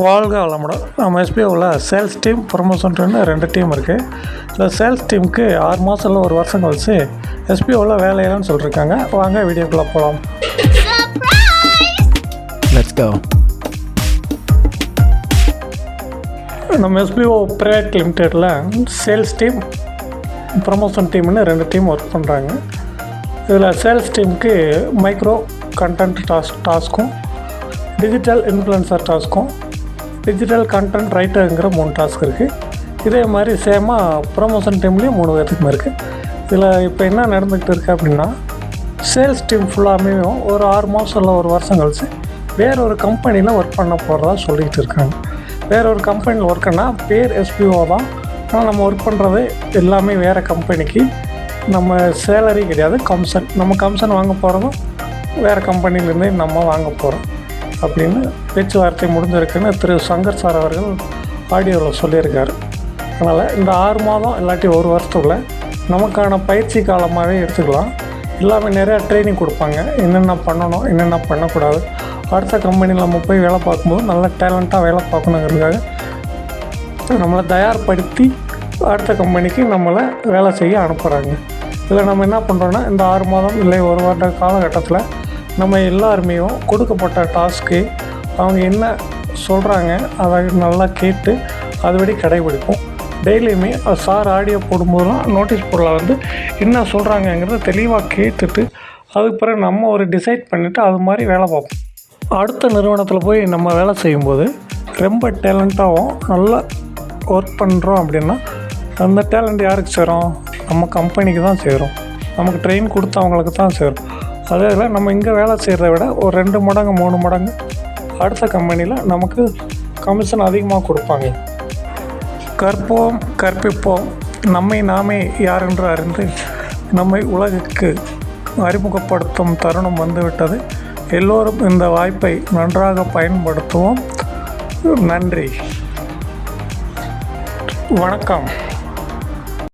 வாழ்க வளமுடன். நம்ம எஸ்பிஓவில் சேல்ஸ் டீம் ப்ரொமோஷன் டீம்னு ரெண்டு டீம் இருக்குது இந்த சேல்ஸ் டீமுக்கு ஆறு மாதம் ஒரு வருஷம் கழிச்சு எஸ்பிஓவில் வேலையிலன்னு சொல்லியிருக்காங்க வாங்க வீடியோக்குள்ளே போகலாம் Let's go. நம்ம எஸ்பிஓ ப்ரைவேட் லிமிட்டெடில் சேல்ஸ் டீம் ப்ரமோஷன் டீம்னு ரெண்டு டீம் ஒர்க் பண்ணுறாங்க இதில் சேல்ஸ் டீமுக்கு மைக்ரோ கண்டென்ட் டாஸ்க் டாஸ்க்கும் டிஜிட்டல் இன்ஃப்ளூயன்சர் டாஸ்க்கும் டிஜிட்டல் கண்டென்ட் ரைட்டருங்கிற மூணு டாஸ்க் இருக்குது இதே மாதிரி சேமாக ப்ரொமோஷன் டீம்லேயும் மூணு பேர்த்துக்குமே இருக்குது இதில் இப்போ என்ன நடந்துக்கிட்டு இருக்குது அப்படின்னா சேல்ஸ் டீம் ஃபுல்லாமே ஒரு ஆறு மாதம் இல்லை ஒரு வருஷம் கழிச்சு வேற ஒரு கம்பெனியில் ஒர்க் பண்ண போகிறதா சொல்லிக்கிட்டு இருக்காங்க. வேற ஒரு கம்பெனியில் ஒர்க்குன்னா பேர் எஸ்பிஓ தான். ஆனால் நம்ம ஒர்க் பண்ணுறது எல்லாமே வேறு கம்பெனிக்கு நம்ம சேலரி கிடையாது கமிஷன் நம்ம கமிஷன் வாங்க போகிறதும் வேறு கம்பெனிலேருந்தே நம்ம வாங்க போகிறோம் அப்படின்னு பேச்சுவார்த்தை முடிஞ்சிருக்குன்னு திரு சங்கர் சார் அவர்கள் ஆடியோவில் சொல்லியிருக்கார். அதனால் இந்த ஆறு மாதம் இல்லாட்டி ஒரு வருஷத்துக்குள்ள நமக்கான பயிற்சி காலமாகவே எடுத்துக்கலாம். எல்லாமே நிறையா ட்ரைனிங் கொடுப்பாங்க. என்னென்ன பண்ணணும் என்னென்ன பண்ணக்கூடாது. அடுத்த கம்பெனியில் நம்ம போய் வேலை பார்க்கும்போது நல்ல டேலண்ட்டாக வேலை பார்க்கணுங்கிறதுக்காக நம்மளை தயார்படுத்தி அடுத்த கம்பெனிக்கு நம்மளை வேலை செய்ய அனுப்புகிறாங்க இதில் நம்ம என்ன பண்ணுறோன்னா இந்த ஆறு மாதம் இல்லை ஒரு வருட காலகட்டத்தில் நம்ம எல்லாருமே கொடுக்கப்பட்ட டாஸ்க்கு அவங்க என்ன சொல்கிறாங்க அதை நல்லா கேட்டு அதுபடி கடைபிடிப்போம். டெய்லியுமே சார் ஆடியோ போடும்போதெல்லாம் நோட்டீஸ் போர்டில் வந்து என்ன சொல்கிறாங்கங்கிறத தெளிவாக கேட்டுட்டு அதுக்கு பிறகு நம்ம ஒரு டிசைட் பண்ணிவிட்டு அது மாதிரி வேலை பார்ப்போம். அடுத்த நிறுவனத்தில் போய் நம்ம வேலை செய்யும்போது ரொம்ப டேலண்ட்டாகவும் நல்லா ஒர்க் பண்ணுறோம் அப்படின்னா அந்த டேலண்ட் யாருக்கு சேரும்? நம்ம கம்பெனிக்கு தான் சேரும். நமக்கு ட்ரெயின் கொடுத்தவங்களுக்கு தான் சேரும். அதே நம்ம இங்கே வேலை செய்கிறத விட ஒரு ரெண்டு மடங்கு மூணு மடங்கு அடுத்த கம்பெனியில் நமக்கு கமிஷன் அதிகமாக கொடுப்பாங்க. கற்போம் கற்பிப்போம். நம்மை நாமே யாரென்று அறிந்து நம்மை உலகுக்கு அறிமுகப்படுத்தும் தருணம் வந்துவிட்டது. எல்லோரும் இந்த வாய்ப்பை நன்றாக பயன்படுத்துவோம். நன்றி. வணக்கம்.